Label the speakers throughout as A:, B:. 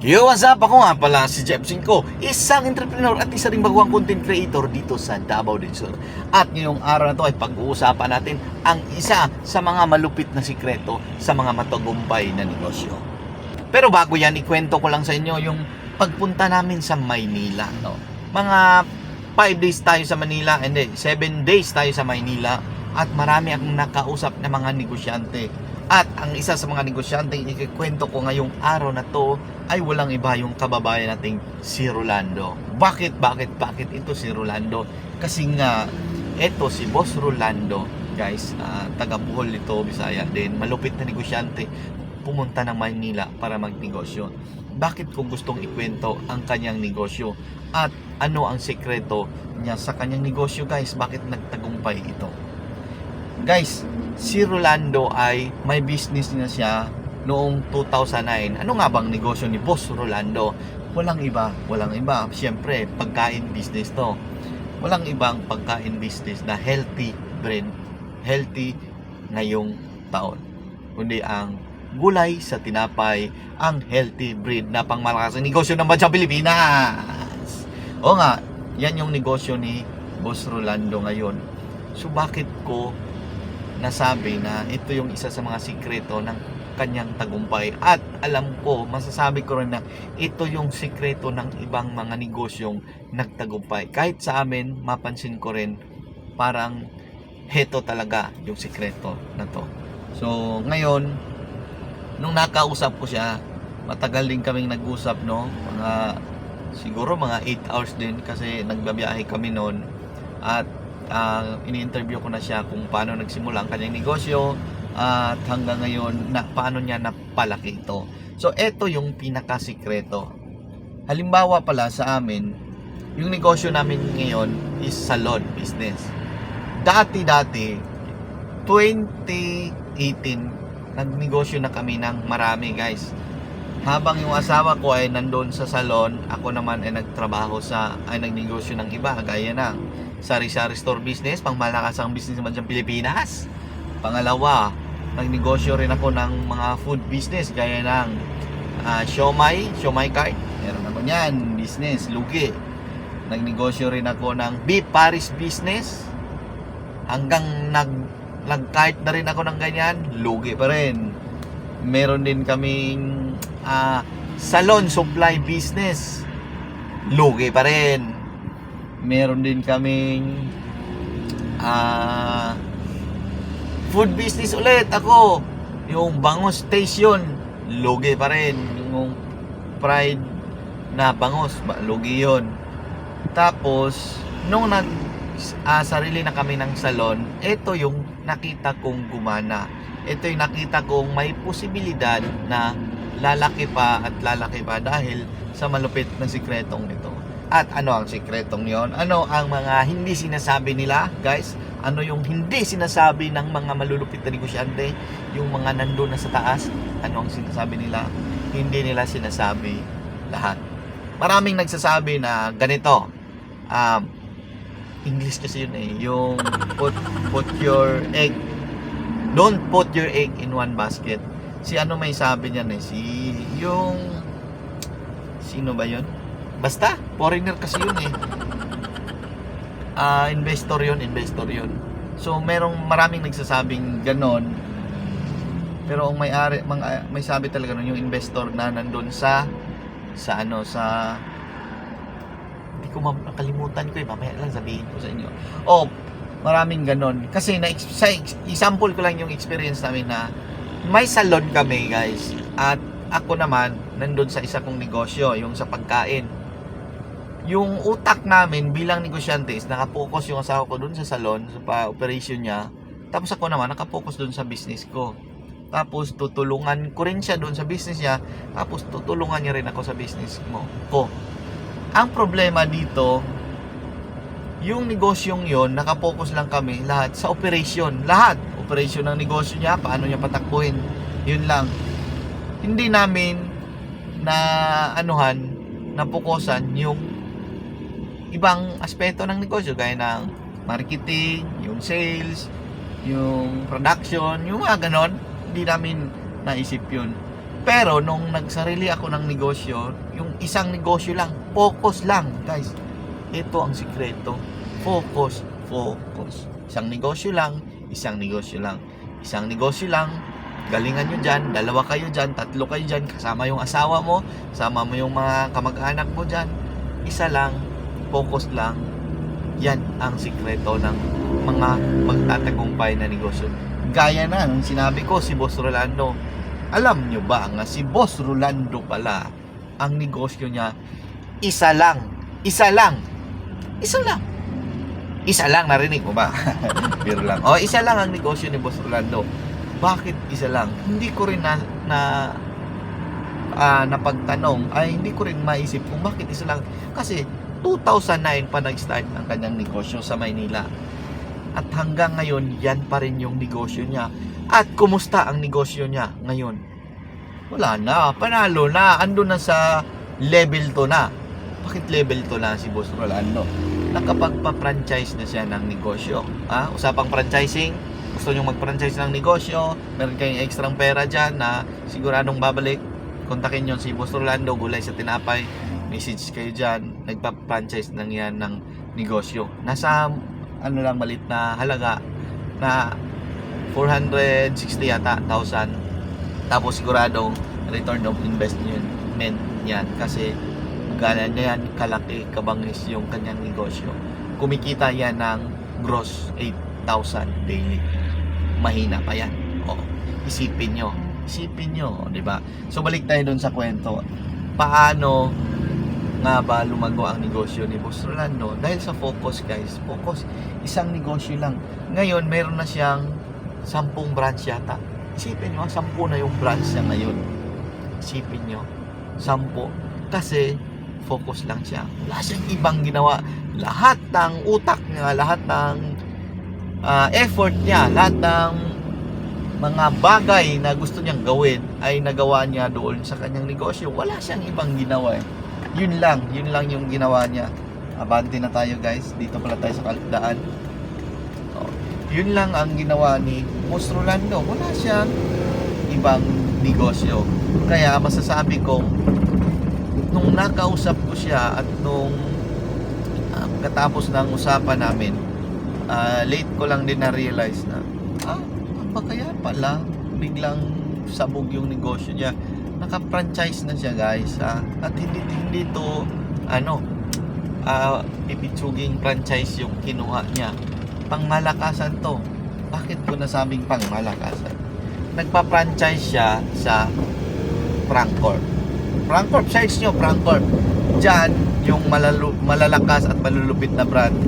A: Yo, what's up? Ako nga pala si Jeff Cinco, isang entrepreneur at isa ring baguang content creator dito sa Davao del Sur. At ngayong araw na to ay pag-uusapan natin ang isa sa mga malupit na sikreto sa mga matagumpay na negosyo. Pero bago yan, ikwento ko lang sa inyo yung pagpunta namin sa Maynila. No? Mga 5 days tayo sa Manila, hindi, 7 days tayo sa Maynila at marami akong nakausap na mga negosyante. At ang isa sa mga negosyante ikikwento ko ngayong araw na to ay walang iba yung kababayan nating si Rolando. Bakit, bakit, bakit ito si Rolando? Kasi nga, ito si Boss Rolando, guys, ah, taga Bohol ito, Bisaya din, malupit na negosyante, pumunta ng Maynila para magnegosyo. Bakit kung gustong ikwento ang kanyang negosyo at ano ang sekreto niya sa kanyang negosyo guys, bakit nagtagumpay ito? Guys, si Rolando ay may business na siya noong 2009. Ano nga bang negosyo ni Boss Rolando? Walang iba, walang iba. Siyempre, pagkain business to. Walang ibang pagkain business na healthy brand, healthy ngayong taon. Kundi ang gulay sa tinapay, ang healthy breed na pangmalakas ang negosyo ng bansang Pilipinas. O nga, yan yung negosyo ni Boss Rolando ngayon. So bakit ko nasabi na ito yung isa sa mga sikreto ng kanyang tagumpay at alam ko, masasabi ko rin na ito yung sikreto ng ibang mga negosyong nagtagumpay. Kahit sa amin, mapansin ko rin parang heto talaga yung sikreto na to. So, ngayon, nung nakausap ko siya, matagal din kaming nag-usap, no? Mga, siguro mga 8 hours din kasi nagbabiyahe kami noon. At ah, ini-interview ko na siya kung paano nagsimula ang kanyang negosyo at hanggang ngayon na paano niya napalaki ito. So, ito yung pinakasikreto. Halimbawa pala sa amin, yung negosyo namin ngayon is salon business. Dati-dati, 2018, nagnegosyo na kami ng marami guys. Habang yung asawa ko ay nandoon sa salon, ako naman ay nagtrabaho sa, ay nagnegosyo ng iba, gaya ng sari-sari store business, pang malakas ang business naman dyan Pilipinas. Pangalawa, nagnegosyo rin ako ng mga food business, gaya ng uh, siomay, siomay cart. Meron ako niyan, business, lugi. Nagnegosyo rin ako ng beef Paris business. Hanggang nag nag-cart na rin ako ng ganyan, lugi pa rin. Meron din kaming ah, salon supply business. Lugi pa rin meron din kaming ah food business ulit. Ako yung bangos station lugi pa rin. Yung fried na bangos ba- lugi yon tapos nung nag ah, sarili na kami ng salon ito yung nakita kong gumana. Ito yung nakita kong may posibilidad na lalaki pa at lalaki pa dahil sa malupit na sikretong ito at ano ang sikretong yon? Ano ang mga hindi sinasabi nila, guys? Ano yung hindi sinasabi ng mga malulupit na negosyante? Yung mga nandun na sa taas? Ano ang sinasabi nila? Hindi nila sinasabi lahat. Maraming nagsasabi na ganito. Um, English kasi yun eh. Yung put, put your egg. Don't put your egg in one basket. Si ano may sabi niyan eh. Si yung... Sino ba yun? Basta, foreigner kasi yun eh. Ah, investor yun, investor yun. So, merong maraming nagsasabing ganon. Pero ang may-ari, mga, may sabi talaga nun, yung investor na nandun sa, sa ano, sa, hindi ko ma- nakalimutan ko eh, mamaya lang sabihin ko sa inyo. Oh, maraming ganon. Kasi na, sa, example ko lang yung experience namin na may salon kami guys. At ako naman, nandun sa isa kong negosyo, yung sa pagkain yung utak namin bilang negosyante is nakapokus yung asawa ko dun sa salon, sa pa-operation niya. Tapos ako naman nakapokus dun sa business ko. Tapos tutulungan ko rin siya dun sa business niya. Tapos tutulungan niya rin ako sa business mo ko. Ang problema dito, yung negosyong yon nakapokus lang kami lahat sa operation. Lahat. Operation ng negosyo niya, paano niya patakbuhin. Yun lang. Hindi namin na anuhan, napukusan yung ibang aspeto ng negosyo gaya ng marketing, yung sales, yung production, yung mga ganon. Hindi namin naisip yun. Pero nung nagsarili ako ng negosyo, yung isang negosyo lang, focus lang, guys. Ito ang sikreto. Focus, focus. Isang negosyo lang, isang negosyo lang. Isang negosyo lang, galingan nyo dyan, dalawa kayo dyan, tatlo kayo dyan, kasama yung asawa mo, kasama mo yung mga kamag-anak mo dyan. Isa lang, focus lang. Yan ang sikreto ng mga magtatagumpay na negosyo. Gaya na nung sinabi ko si Boss Rolando, alam nyo ba nga si Boss Rolando pala, ang negosyo niya, isa lang. Isa lang. Isa lang. Isa lang, narinig mo ba? Pero lang. O, isa lang ang negosyo ni Boss Rolando. Bakit isa lang? Hindi ko rin na, na ah, napagtanong, ay hindi ko rin maisip kung bakit isa lang. Kasi 2009 pa nag-start ang kanyang negosyo sa Maynila. At hanggang ngayon, yan pa rin yung negosyo niya. At kumusta ang negosyo niya ngayon? Wala na, panalo na, ando na sa level to na. Bakit level to na si Boss Rolando? Nakapagpa-franchise na siya ng negosyo. Ah, usapang franchising, gusto nyo mag-franchise ng negosyo, meron kayong ekstrang pera dyan na siguradong babalik, kontakin nyo si Boss Rolando, gulay sa tinapay, message kayo dyan, nagpa-franchise lang yan ng negosyo. Nasa, ano lang, malit na halaga na 460 yata, 1,000. Tapos siguradong return of investment yan kasi gana niya yan kalaki kabangis yung kanyang negosyo. Kumikita yan ng gross 8,000 daily. Mahina pa yan. O, isipin nyo. Isipin nyo, di ba? So balik tayo dun sa kwento. Paano nga ba lumago ang negosyo ni Boss Rolando? Dahil sa focus guys, focus. Isang negosyo lang. Ngayon, meron na siyang sampung branch yata. Isipin nyo, sampu na yung branch niya ngayon. Isipin nyo, sampu. Kasi, focus lang siya. Wala siyang ibang ginawa. Lahat ng utak niya, lahat ng ah, effort niya, lahat ng mga bagay na gusto niyang gawin ay nagawa niya doon sa kanyang negosyo. Wala siyang ibang ginawa eh. Yun lang, yun lang yung ginawa niya. Abante na tayo guys. Dito pala tayo sa kaligdaan. Oh, yun lang ang ginawa ni Boss Rolando. Wala siyang ibang negosyo. Kaya masasabi kong nung nakausap ko siya at nung ah, katapos ng usapan namin, ah, late ko lang din na-realize na, ah, ba kaya pala biglang sabog yung negosyo niya. Naka-franchise na siya guys. ah. At hindi, hindi to, ano, ah, ibitsuging franchise yung kinuha niya. Pangmalakasan to. Bakit ko nasabing pangmalakasan? Nagpa-franchise siya sa Frankcorp. Frankcorp, search nyo Frankcorp. Diyan, yung malalu- malalakas at malulupit na brand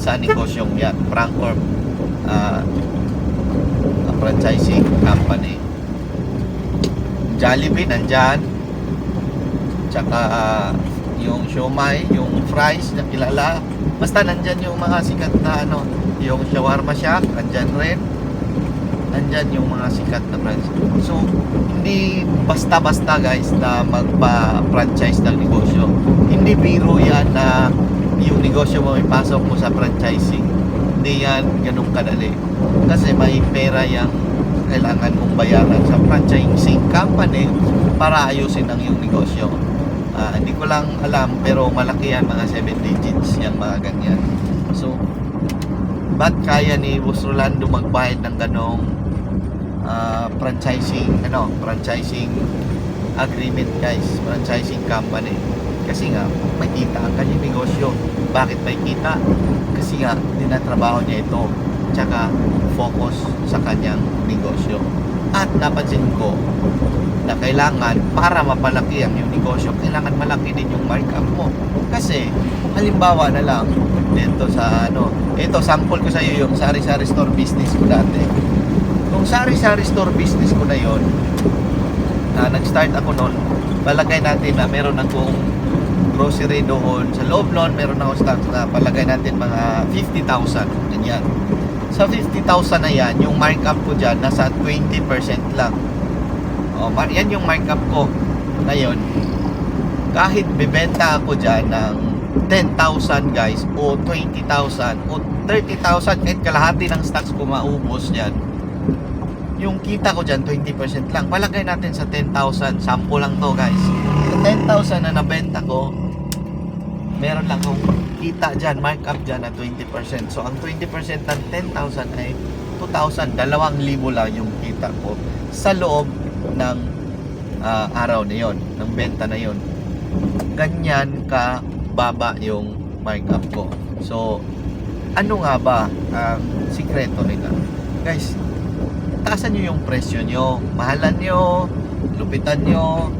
A: sa negosyong yan. Frankcorp. ah a franchising company. Jollibee nandyan. Tsaka ah, yung siomay, yung fries na kilala. Basta nandyan yung mga sikat na ano, yung shawarma shack, nandyan rin. Nandyan yung mga sikat na brands. So, hindi basta-basta guys na magpa-franchise ng negosyo. Hindi biro yan na yung negosyo mo ipasok mo sa franchising. Hindi yan ganun kadali. Kasi may pera yung kailangan mong bayaran sa franchising company para ayusin ang iyong negosyo. Ah, hindi ko lang alam pero malaki yan mga 7 digits yung mga ganyan. So, ba't kaya ni Boss Rolando magbayad ng ganong ah, franchising ano franchising agreement guys? Franchising company. Kasi nga may kita ang kanyang negosyo. Bakit may kita kasi nga tinatrabaho niya ito. Tsaka focus sa kanyang at napansin ko na kailangan para mapalaki ang iyong negosyo kailangan malaki din yung markup mo kasi halimbawa na lang dito sa ano ito sample ko sa iyo yung sari-sari store business ko dati Nung sari-sari store business ko na yon, na nag-start ako noon, palagay natin na meron akong grocery doon. Sa loob noon, meron ako stock na palagay natin mga 50,000. Ganyan. Sa 50,000 na yan, yung markup ko dyan, nasa 20% lang. O, yan yung markup ko. Ngayon, kahit bibenta ako dyan ng 10,000 guys, o 20,000, o 30,000, kahit kalahati ng stocks ko maubos yan, yung kita ko dyan, 20% lang. Palagay natin sa 10,000. Sample lang to, guys. Sa 10,000 na nabenta ko, meron lang akong kita dyan, markup dyan na 20%. So, ang 20% ng 10,000 ay 2,000. Dalawang libo lang yung kita ko sa loob ng ah, araw na yon ng benta na yon ganyan ka baba yung markup ko. So, ano nga ba ang sikreto nila? Guys, taasan nyo yung presyo nyo, mahalan nyo, lupitan nyo,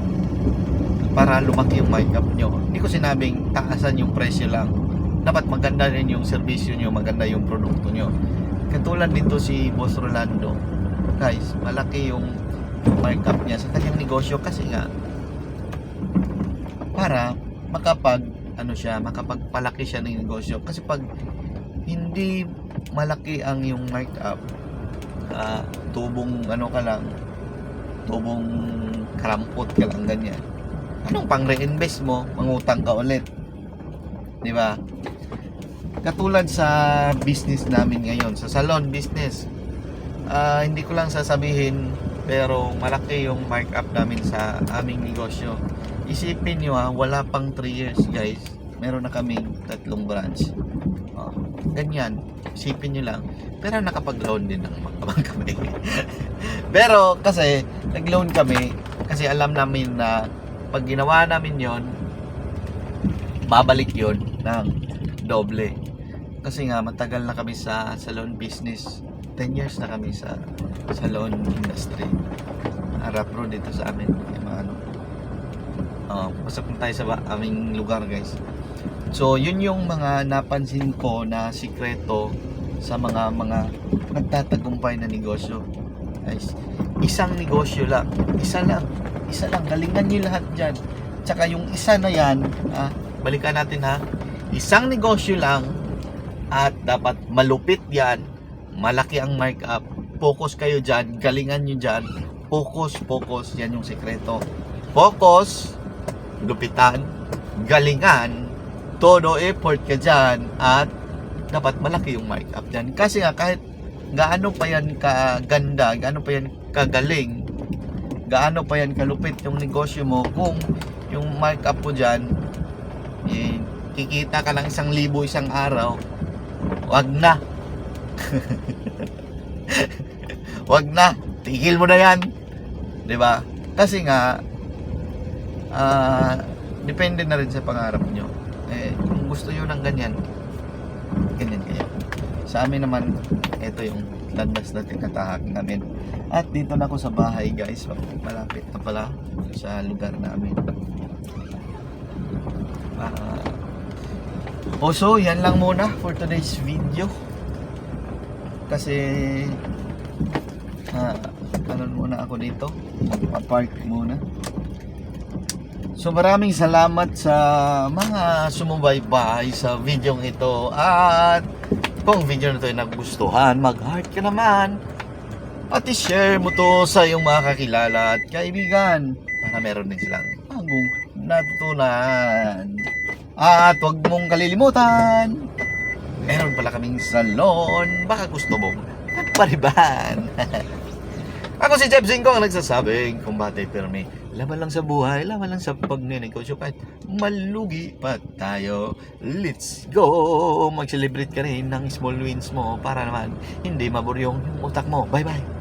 A: para lumaki yung markup nyo. Hindi ko sinabing taasan yung presyo lang. Dapat maganda rin yung serbisyo nyo, maganda yung produkto nyo. Katulad dito si Boss Rolando, guys, malaki yung markup niya sa kanyang negosyo kasi nga para makapag ano siya, makapagpalaki siya ng negosyo. Kasi pag hindi malaki ang yung markup, ah, tubong ano ka lang, tubong karampot ka lang ganyan. Anong pang reinvest mo? Mangutang ka ulit. Di ba? Katulad sa business namin ngayon, sa salon business. ah, hindi ko lang sasabihin pero malaki yung markup namin sa aming negosyo. Isipin nyo ha, wala pang 3 years guys. Meron na kaming tatlong branch. Oh, ganyan. Isipin nyo lang. Pero nakapag-loan din ng mga kami. pero kasi nag-loan kami kasi alam namin na pag ginawa namin yon babalik yon ng doble. Kasi nga matagal na kami sa salon business. 10 years na kami sa salon industry. Arap Road dito sa amin. Mga ano. Uh, pasok na tayo sa aming lugar guys. So yun yung mga napansin ko na sikreto sa mga mga nagtatagumpay na negosyo. Guys, isang negosyo lang. Isa lang. Isa lang. Galingan nyo lahat dyan. Tsaka yung isa na yan, ah, balikan natin ha. Isang negosyo lang at dapat malupit yan. Malaki ang markup. Focus kayo dyan. Galingan nyo dyan. Focus, focus. Yan yung sekreto. Focus, lupitan, galingan, todo effort ka dyan at dapat malaki yung markup dyan. Kasi nga kahit gaano pa yan kaganda, gaano pa yan kagaling, gaano pa yan kalupit yung negosyo mo, kung yung markup mo dyan, eh, kikita ka lang isang libo isang araw, wag na. wag na. Tigil mo na yan. 'Di ba? Kasi nga ah depende na rin sa pangarap nyo. Eh, kung gusto nyo ng ganyan, ganyan kayo. Sa amin naman, ito yung landas na tinatahak namin. At dito na ako sa bahay guys. Malapit na pala sa lugar namin. Ah, oh, so yan lang muna for today's video. Kasi ah, ano muna ako dito. Pa-park muna. So maraming salamat sa mga sumubaybay sa video ito at kung video na ito ay nagustuhan, mag-heart ka naman at i-share mo to sa iyong mga kakilala at kaibigan para meron din silang bagong natutunan. At huwag mong kalilimutan, meron pala kaming salon, baka gusto mong pariban. Ako si Jeff Zinko ang nagsasabing, kumbate pirmi. Laban lang sa buhay, laban lang sa pagnenegosyo kahit malugi pa tayo. Let's go! Mag-celebrate ka rin ng small wins mo para naman hindi maburyong utak mo. Bye-bye!